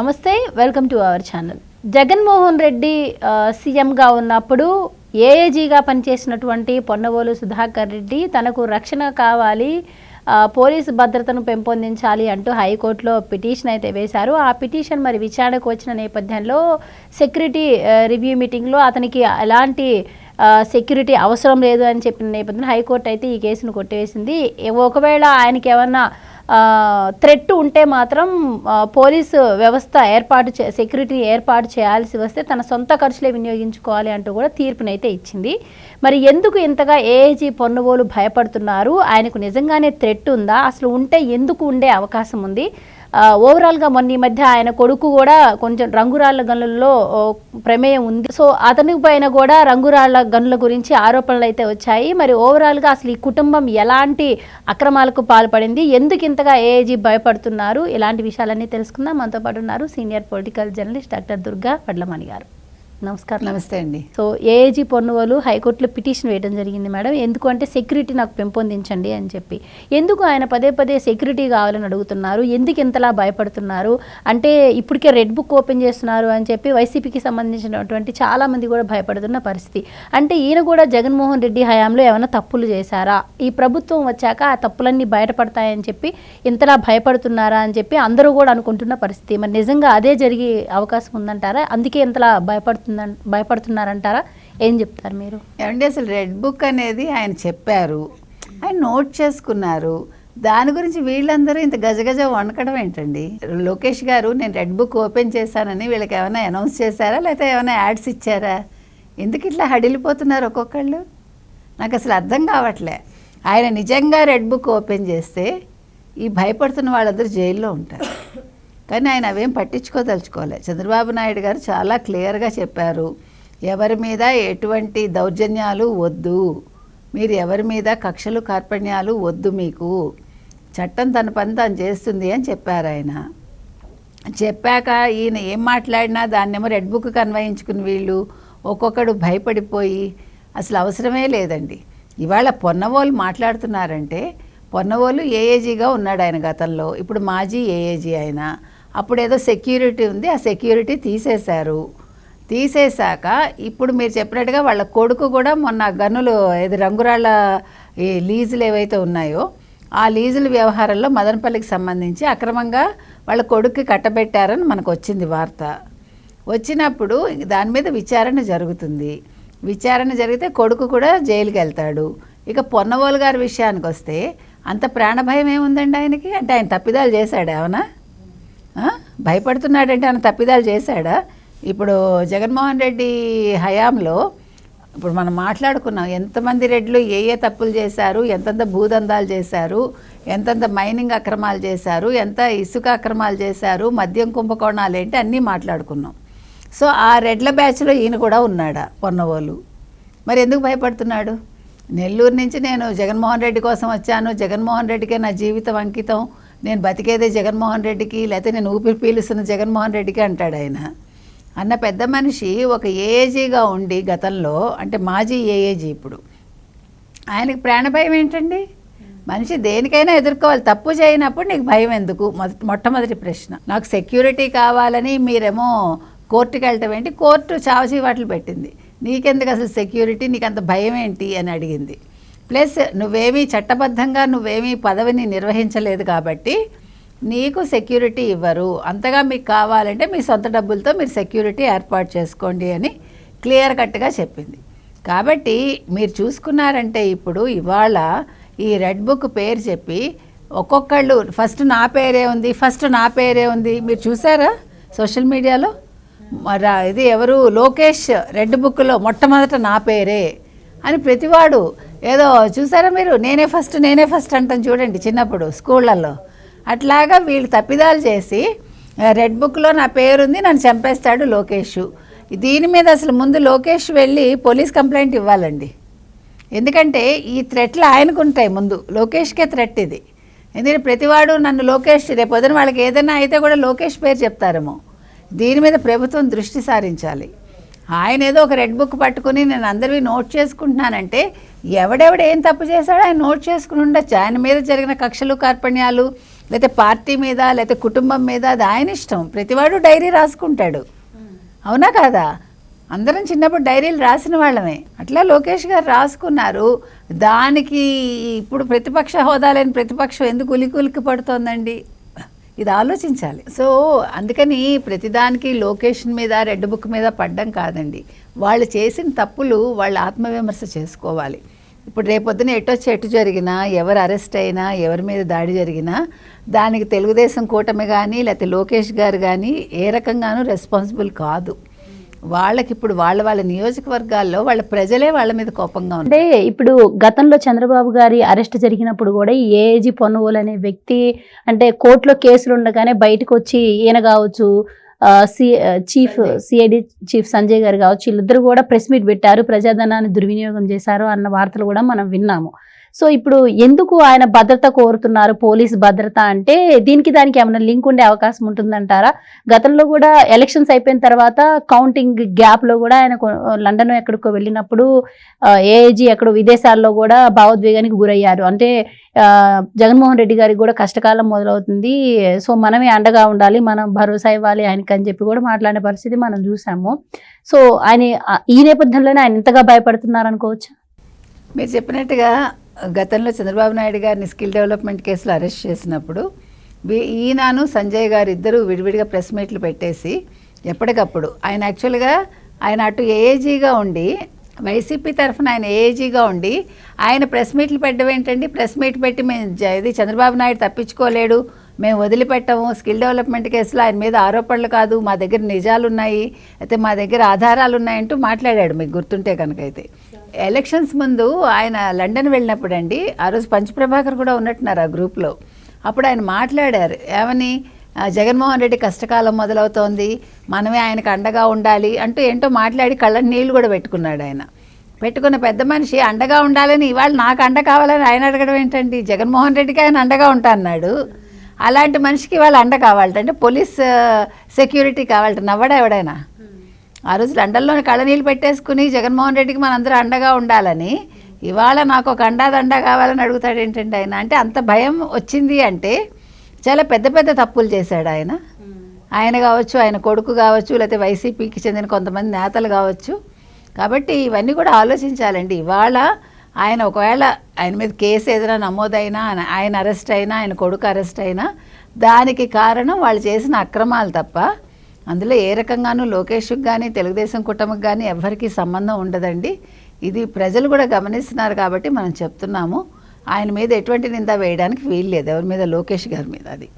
నమస్తే welcome to our channel. Jaganmohan Reddy సీఎంగా ఉన్నప్పుడు ఏఏజీగా పనిచేసినటువంటి పొన్నవోలు సుధాకర్ రెడ్డి తనకు రక్షణ కావాలి పోలీసు భద్రతను పెంపొందించాలి అంటూ హైకోర్టులో పిటిషన్ అయితే వేశారు. ఆ పిటిషన్ మరి విచారణకు వచ్చిన నేపథ్యంలో సెక్యూరిటీ రివ్యూ మీటింగ్లో అతనికి ఎలాంటి సెక్యూరిటీ అవసరం లేదు అని చెప్పిన నేపథ్యంలో హైకోర్టు అయితే ఈ కేసును కొట్టివేసింది. ఒకవేళ ఆయనకి ఏమన్నా థ్రెట్ ఉంటే మాత్రం పోలీసు వ్యవస్థ ఏర్పాటు చే సెక్యూరిటీ ఏర్పాటు చేయాల్సి వస్తే తన సొంత ఖర్చులే వినియోగించుకోవాలి అంటూ కూడా తీర్పునైతే ఇచ్చింది. మరి ఎందుకు ఇంతగా ఏఏజీ పొన్నవోలు భయపడుతున్నారు? ఆయనకు నిజంగానే థ్రెట్ ఉందా? అసలు ఉంటే ఎందుకు ఉండే అవకాశం ఉంది? ఓవరాల్గా మొన్న ఈ మధ్య ఆయన కొడుకు కూడా కొంచెం రంగురాళ్ళ గనులలో ప్రమేయం ఉంది. సో అతని పైన కూడా రంగురాళ్ళ గనుల గురించి ఆరోపణలు అయితే వచ్చాయి. మరి ఓవరాల్గా అసలు ఈ కుటుంబం ఎలాంటి అక్రమాలకు పాల్పడింది? ఎందుకు ఇంతగా ఏఏజీ భయపడుతున్నారు? ఇలాంటి విషయాలన్నీ తెలుసుకుందాం. మనతో పాటు ఉన్నారు senior political journalist doctor Durga Vadlamani గారు. నమస్కారం. నమస్తే అండి. సో ఏఏజీ పొన్నువలు హైకోర్టులో పిటిషన్ వేయడం జరిగింది మేడం. ఎందుకు అంటే సెక్యూరిటీ నాకు పెంపొందించండి అని చెప్పి. ఎందుకు ఆయన పదే పదే సెక్యూరిటీ కావాలని అడుగుతున్నారు? ఎందుకు ఇంతలా భయపడుతున్నారు? అంటే ఇప్పటికే రెడ్ బుక్ ఓపెన్ చేస్తున్నారు అని చెప్పి వైసీపీకి సంబంధించినటువంటి చాలా మంది కూడా భయపడుతున్న పరిస్థితి. అంటే ఈయన కూడా జగన్మోహన్ రెడ్డి హయాంలో ఏమైనా తప్పులు చేశారా? ఈ ప్రభుత్వం వచ్చాక ఆ తప్పులన్నీ బయటపడతాయని చెప్పి ఇంతలా భయపడుతున్నారా అని చెప్పి అందరూ కూడా అనుకుంటున్న పరిస్థితి. మరి నిజంగా అదే జరిగే అవకాశం ఉందంటారా? అందుకే ఇంతలా భయపడుతుంద భయపడుతున్నారంటారా? ఏం చెప్తారు మీరు? ఏమంటే అసలు రెడ్ బుక్ అనేది ఆయన చెప్పారు. ఆయన నోట్ చేసుకున్నారు. దాని గురించి వీళ్ళందరూ ఇంత గజగజ వండకడం ఏంటండి? లోకేష్ గారు నేను రెడ్ బుక్ ఓపెన్ చేశానని వీళ్ళకి ఏమైనా అనౌన్స్ చేశారా? లేకపోతే ఏమైనా యాడ్స్ ఇచ్చారా? ఎందుకు ఇట్లా హడిలిపోతున్నారు ఒక్కొక్కళ్ళు? నాకు అసలు అర్థం కావట్లే. ఆయన నిజంగా రెడ్ బుక్ ఓపెన్ చేస్తే ఈ భయపడుతున్న వాళ్ళందరూ జైల్లో ఉంటారు. కానీ ఆయన అవేం పట్టించుకోదలుచుకోలే. చంద్రబాబు నాయుడు గారు చాలా క్లియర్గా చెప్పారు ఎవరి మీద ఎటువంటి దౌర్జన్యాలు వద్దు మీరు ఎవరి మీద కక్షలు కార్పణ్యాలు వద్దు మీకు చట్టం తన పని తాను చేస్తుంది అని చెప్పారు ఆయన. చెప్పాక ఈయన ఏం మాట్లాడినా దాన్నేమో రెడ్ బుక్ కన్వయించుకుని వీళ్ళు ఒక్కొక్కడు భయపడిపోయి అసలు అవసరమే లేదండి. ఇవాళ పొన్నవోలు మాట్లాడుతున్నారంటే పొన్నవోలు ఏఏజీగా ఉన్నాడు ఆయన గతంలో. ఇప్పుడు మాజీ ఏఏజీ ఆయన. అప్పుడు ఏదో సెక్యూరిటీ ఉంది ఆ సెక్యూరిటీ తీసేశారు. తీసేశాక ఇప్పుడు మీరు చెప్పినట్టుగా వాళ్ళ కొడుకు కూడా మొన్న గనులు ఏది రంగురాళ్ళ ఈ లీజులు ఏవైతే ఉన్నాయో ఆ లీజుల వ్యవహారంలో మదనపల్లికి సంబంధించి అక్రమంగా వాళ్ళ కొడుక్కి కట్టబెట్టారని మనకు వచ్చింది వార్త. వచ్చినప్పుడు దాని మీద విచారణ జరుగుతుంది. విచారణ జరిగితే కొడుకు కూడా జైలుకి వెళ్తాడు. ఇక పొన్నవోలు గారి విషయానికి వస్తే అంత ప్రాణభయం ఏముందండి ఆయనకి? అంటే ఆయన తప్పిదాలు చేశాడు ఏమన్నా? భయపడుతున్నాడంటే ఆయన తప్పిదాలు చేశాడా? ఇప్పుడు జగన్మోహన్ రెడ్డి హయాంలో ఇప్పుడు మనం మాట్లాడుకున్నాం ఎంతమంది రెడ్లు ఏ ఏ తప్పులు చేశారు ఎంతెంత భూదందాలు చేశారు ఎంతెంత మైనింగ్ అక్రమాలు చేశారు ఎంత ఇసుక అక్రమాలు చేశారు మద్యం కుంభకోణాలు ఏంటి అన్నీ మాట్లాడుకున్నాం. సో ఆ రెడ్ల బ్యాచ్లో ఈయన కూడా ఉన్నాడా పొన్నవోలు? మరి ఎందుకు భయపడుతున్నాడు? నెల్లూరు నుంచి నేను జగన్మోహన్ రెడ్డి కోసం వచ్చాను జగన్మోహన్ రెడ్డికే నా జీవితం అంకితం నేను బతికేదే జగన్మోహన్ రెడ్డికి లేకపోతే నేను ఊపిరి పీలుస్తున్న జగన్మోహన్ రెడ్డికి అంటాడు ఆయన. అన్న పెద్ద మనిషి ఒక ఏఏజీగా ఉండి గతంలో అంటే మాజీ ఏఏజీ ఇప్పుడు ఆయనకి ప్రాణభయం ఏంటండి? మనిషి దేనికైనా ఎదుర్కోవాలి. తప్పు చేయనప్పుడు నీకు భయం ఎందుకు? మొదటి మొట్టమొదటి ప్రశ్న. నాకు సెక్యూరిటీ కావాలని మీరేమో కోర్టుకి వెళ్ళటం ఏంటి? కోర్టు చావచీవాట్లు పెట్టింది. నీకెందుకు అసలు సెక్యూరిటీ? నీకు అంత భయం ఏంటి? అని అడిగింది. ప్లస్ నువ్వేమీ చట్టబద్ధంగా నువ్వేమీ పదవిని నిర్వహించలేదు కాబట్టి నీకు సెక్యూరిటీ ఇవ్వరు. అంతగా మీకు కావాలంటే మీ సొంత డబ్బులతో మీరు సెక్యూరిటీ ఏర్పాటు చేసుకోండి అని క్లియర్ కట్గా చెప్పింది. కాబట్టి మీరు చూసుకున్నారంటే ఇప్పుడు ఇవాళ ఈ రెడ్ బుక్ పేరు చెప్పి ఒక్కొక్కళ్ళు ఫస్ట్ నా పేరే ఉంది ఫస్ట్ నా పేరే ఉంది. మీరు చూసారా సోషల్ మీడియాలో? మరి ఇది ఎవరు? లోకేష్ రెడ్ బుక్లో మొట్టమొదట నా పేరే అని ప్రతివాడు ఏదో చూసారా మీరు? నేనే ఫస్ట్ నేనే ఫస్ట్ అంటాం చూడండి చిన్నప్పుడు స్కూళ్ళల్లో. అట్లాగా వీళ్ళు తప్పిదాలు చేసి రెడ్ బుక్లో నా పేరుంది నన్ను చంపేస్తాడు లోకేష్. దీని మీద అసలు ముందు లోకేష్ వెళ్ళి పోలీస్ కంప్లైంట్ ఇవ్వాలండి. ఎందుకంటే ఈ థ్రెట్లు ఆయనకు ఉంటాయి ముందు. లోకేష్కే థ్రెట్ ఇది. ఎందుకంటే ప్రతివాడు నన్ను లోకేష్ రేపు పొద్దున వాళ్ళకి ఏదైనా అయితే కూడా లోకేష్ పేరు చెప్తారేమో. దీని మీద ప్రభుత్వం దృష్టి సారించాలి. ఆయన ఏదో ఒక రెడ్ బుక్ పట్టుకుని నేను అందరివి నోట్ చేసుకుంటున్నానంటే ఎవడెవడ ఏం తప్పు చేశాడో ఆయన నోట్ చేసుకుని ఉండొచ్చు. ఆయన మీద జరిగిన కక్షలు కార్పణ్యాలు లేకపోతే పార్టీ మీద లేకపోతే కుటుంబం మీద అది ఆయన ఇష్టం. ప్రతివాడు డైరీ రాసుకుంటాడు. అవునా కాదా? అందరం చిన్నప్పుడు డైరీలు రాసిన వాళ్ళమే. అట్లా లోకేష్ గారు రాసుకున్నారు. దానికి ఇప్పుడు ప్రతిపక్ష హోదా లేని ప్రతిపక్షం ఎందుకు ఉలికి ఉలికి పడుతోందండి? ఇది ఆలోచించాలి. సో అందుకని ప్రతిదానికి లొకేషన్ మీద రెడ్ బుక్ మీద పడ్డం కాదండి. వాళ్ళు చేసిన తప్పులు వాళ్ళు ఆత్మవిమర్శ చేసుకోవాలి. ఇప్పుడు రేపొద్దున ఎటొచ్చి ఎటు జరిగినా ఎవరు అరెస్ట్ అయినా ఎవరి మీద దాడి జరిగినా దానికి తెలుగుదేశం కూటమి కానీ లేకపోతే లోకేష్ గారు కానీ ఏ రకంగానూ రెస్పాన్సిబుల్ కాదు. వాళ్ళకి ఇప్పుడు వాళ్ళ వాళ్ళ నియోజకవర్గాల్లో వాళ్ళ ప్రజలే వాళ్ళ మీద కోపంగా ఉన్నారు. అంటే ఇప్పుడు గతంలో చంద్రబాబు గారి అరెస్ట్ జరిగినప్పుడు కూడా ఈ ఏఏజీ పొన్నవోలు అనే వ్యక్తి అంటే కోర్టులో కేసులు ఉండగానే బయటకు వచ్చి ఈయన కావచ్చు C chief CID chief Sanjay గారు కావచ్చు వీళ్ళిద్దరు కూడా ప్రెస్ మీట్ పెట్టారు ప్రజాధనాన్ని దుర్వినియోగం చేశారు అన్న వార్తలు కూడా మనం విన్నాము. సో ఇప్పుడు ఎందుకు ఆయన భద్రత కోరుతున్నారు? పోలీస్ భద్రత అంటే దీనికి దానికి ఏమైనా లింక్ ఉండే అవకాశం ఉంటుందంటారా? గతంలో కూడా ఎలక్షన్స్ అయిపోయిన తర్వాత కౌంటింగ్ గ్యాప్లో కూడా ఆయన లండన్ ఎక్కడికో వెళ్ళినప్పుడు ఏఏజీ ఎక్కడో విదేశాల్లో కూడా భావోద్వేగానికి గురయ్యారు. అంటే జగన్మోహన్ రెడ్డి గారికి కూడా కష్టకాలం మొదలవుతుంది. సో మనమే అండగా ఉండాలి మనం భరోసా ఇవ్వాలి ఆయనకి అని చెప్పి కూడా మాట్లాడే పరిస్థితి మనం చూసాము. సో ఆయన ఈ నేపథ్యంలోనే ఆయన ఇంతగా భయపడుతున్నారు అనుకోవచ్చు? మీరు చెప్పినట్టుగా గతంలో చంద్రబాబు నాయుడు గారిని స్కిల్ డెవలప్మెంట్ కేసులో అరెస్ట్ చేసినప్పుడు ఈయనను సంజయ్ గారు ఇద్దరు విడివిడిగా ప్రెస్ మీట్లు పెట్టేసి ఎప్పటికప్పుడు ఆయన యాక్చువల్గా ఆయన అటు ఏఏజీగా ఉండి వైసీపీ తరఫున ఆయన ఏఏజీగా ఉండి ఆయన ప్రెస్ మీట్లు పెట్టడం ఏంటండి? ప్రెస్ మీట్ పెట్టి మేము ఇది చంద్రబాబు నాయుడు తప్పించుకోలేడు మేము వదిలిపెట్టము స్కిల్ డెవలప్మెంట్ కేసులో ఆయన మీద ఆరోపణలు కాదు మా దగ్గర నిజాలు ఉన్నాయి అయితే మా దగ్గర ఆధారాలు ఉన్నాయంటూ మాట్లాడాడు మీకు గుర్తుంటే కనుక అయితే. ఎలక్షన్స్ ముందు ఆయన లండన్ వెళ్ళినప్పుడు అండి ఆ రోజు పంచప్రభాకర్ కూడా ఉన్నట్టున్నారు ఆ గ్రూప్లో. అప్పుడు ఆయన మాట్లాడారు ఏమని? జగన్మోహన్ రెడ్డి కష్టకాలం మొదలవుతోంది మనమే ఆయనకు అండగా ఉండాలి అంటూ ఏంటో మాట్లాడి కళ్ళ నీళ్ళు కూడా పెట్టుకున్నాడు ఆయన. పెట్టుకున్న పెద్ద మనిషి అండగా ఉండాలని ఇవాళ నాకు అండ కావాలని ఆయన అడగడం ఏంటండి? జగన్మోహన్ రెడ్డికి ఆయన అండగా ఉంటా అన్నాడు. అలాంటి మనిషికి ఇవాళ అండ కావాలంటే పోలీస్ సెక్యూరిటీ కావాలంటే. నవ్వడా ఎవడైనా? ఆ రోజు లండన్లోని కళ్ళనీళ్ళు పెట్టేసుకుని జగన్మోహన్ రెడ్డికి మనందరూ అండగా ఉండాలని ఇవాళ నాకు ఒక అండాదండ కావాలని అడుగుతాడు ఏంటంటే ఆయన? అంటే అంత భయం వచ్చింది అంటే చాలా పెద్ద పెద్ద తప్పులు చేశాడు ఆయన. ఆయన కావచ్చు ఆయన కొడుకు కావచ్చు లేకపోతే వైసీపీకి చెందిన కొంతమంది నేతలు కావచ్చు. కాబట్టి ఇవన్నీ కూడా ఆలోచించాలండి. ఇవాళ ఆయన ఒకవేళ ఆయన మీద కేసు ఏదైనా నమోదైనా ఆయన అరెస్ట్ అయినా ఆయన కొడుకు అరెస్ట్ అయినా దానికి కారణం వాళ్ళు చేసిన అక్రమాలు తప్ప అందులో ఏ రకంగానూ లోకేష్కి కానీ తెలుగుదేశం కుటుంబకు కానీ ఎవరికీ సంబంధం ఉండదండి. ఇది ప్రజలు కూడా గమనిస్తున్నారు కాబట్టి మనం చెప్తున్నాము. ఆయన మీద ఎటువంటి నింద వేయడానికి వీల్లేదు ఎవరి మీద? లోకేష్ గారి మీద అది.